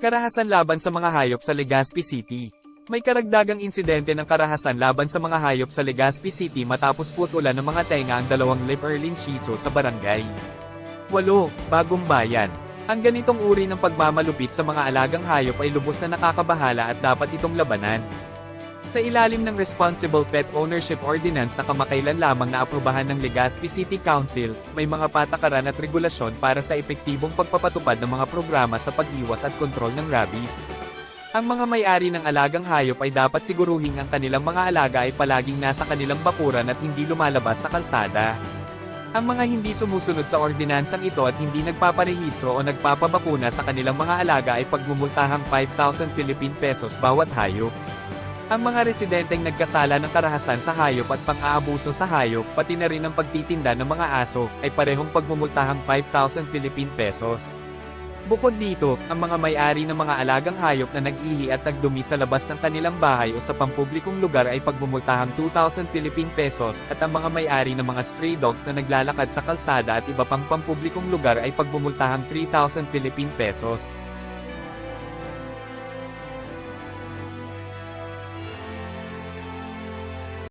Karahasan laban sa mga hayop sa Legazpi City. May karagdagang insidente ng karahasan laban sa mga hayop sa Legazpi City matapos putulan ng mga tenga ang dalawang Liperlin Shiso sa barangay. 8. Bagong Bayan. Ang ganitong uri ng pagmamalupit sa mga alagang hayop ay lubos na nakakabahala at dapat itong labanan. Sa ilalim ng Responsible Pet Ownership Ordinance na kamakailan lamang na aprubahan ng Legazpi City Council, may mga patakaran at regulasyon para sa epektibong pagpapatupad ng mga programa sa pag-iwas at kontrol ng rabies. Ang mga may-ari ng alagang hayop ay dapat siguruhin ang kanilang mga alaga ay palaging nasa kanilang bakuran at hindi lumalabas sa kalsada. Ang mga hindi sumusunod sa ordinansang ito at hindi nagpaparehistro o nagpapabakuna sa kanilang mga alaga ay pagmumultahang 5,000 Philippine pesos bawat hayop. Ang mga residenteng nagkasala ng karahasan sa hayop at pang-aabuso sa hayop, pati na rin ang pagtitinda ng mga aso, ay parehong pagmumultahang 5,000 Philippine pesos. Bukod dito, ang mga may-ari ng mga alagang hayop na nag-ihi at nagdumi sa labas ng kanilang bahay o sa pampublikong lugar ay pagmumultahang 2,000 Philippine pesos at ang mga may-ari ng mga stray dogs na naglalakad sa kalsada at iba pang pampublikong lugar ay pagmumultahang 3,000 Philippine pesos.